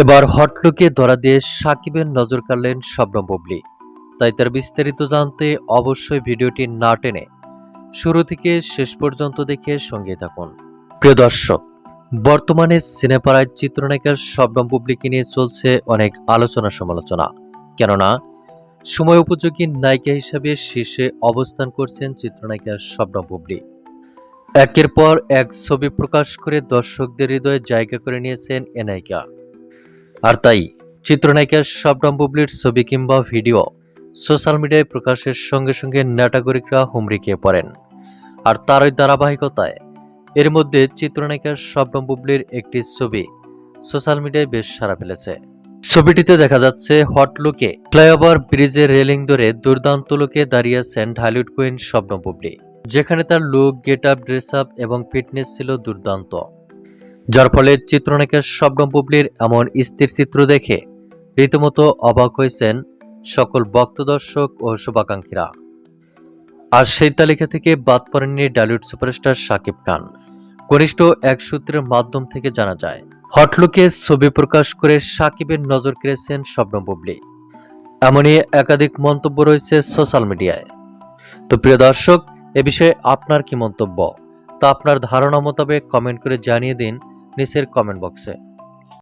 এবার হটলুকে ধরা দিয়ে সাকিবের নজর কাড়লেন শবনম বুবলি। তাই তার বিস্তারিত জানতে অবশ্যই ভিডিওটি না টেনে শুরু থেকে শেষ পর্যন্ত দেখে সঙ্গে থাকুন। প্রিয় দর্শক, বর্তমানে সিনেপাড়ায় চিত্রনায়িকা শবনম বুবলিকে নিয়ে চলছে অনেক আলোচনা সমালোচনা কেননা, সময় উপযোগী নায়িকা হিসাবে শীর্ষে অবস্থান করছেন চিত্রনায়িকা শবনম বুবলি। একের পর এক ছবি প্রকাশ করে দর্শকদের হৃদয়ে জায়গা করে নিয়েছেন এ নায়িকা। আর তাই চিত্রনায়িকা শবনম বুবলির ছবি কিংবা ভিডিও সোশ্যাল মিডিয়ায় প্রকাশের সঙ্গে সঙ্গে নাটাগরিকরা হুমড়ি খেয়ে পড়েন। আর তারই ধারাবাহিকতায়, এর মধ্যে চিত্রনায়িকা শবনম বুবলির একটি ছবি সোশ্যাল মিডিয়ায় বেশ সাড়া ফেলেছে। ছবিটিতে দেখা যাচ্ছে হট লুকে ফ্লাইওভার ব্রিজের রেলিং ধরে দুর্দান্ত লুকে দাঁড়িয়েছেন ঢালিউড কুইন শবনম বুবলি, যেখানে তার look get up dress up এবং ফিটনেস ছিল দুর্দান্ত। যার ফলে চিত্রনায়িকা শবনম বুবলির এমন স্থির চিত্র দেখে রীতিমতো অবাক হয়েছেন সকল ভক্ত দর্শক ও শুভাকাঙ্ক্ষীরা। আর সেই তালিকা থেকে বাদ পড়েননি ডালিউড সুপারস্টার শাকিব খান। ঘনিষ্ঠ এক সূত্রের মাধ্যম থেকে জানা যায় হটলুকে ছবি প্রকাশ করে সাকিবের নজর কেড়েছেন শবনম বুবলি। এমনই একাধিক মন্তব্য রয়েছে সোশ্যাল মিডিয়ায়। তো প্রিয় দর্শক, এ বিষয়ে আপনার কি মন্তব্য? তা আপনার ধারণা মোতাবেক কমেন্ট করে জানিয়ে দিন। নিচের কমেন্ট বক্সে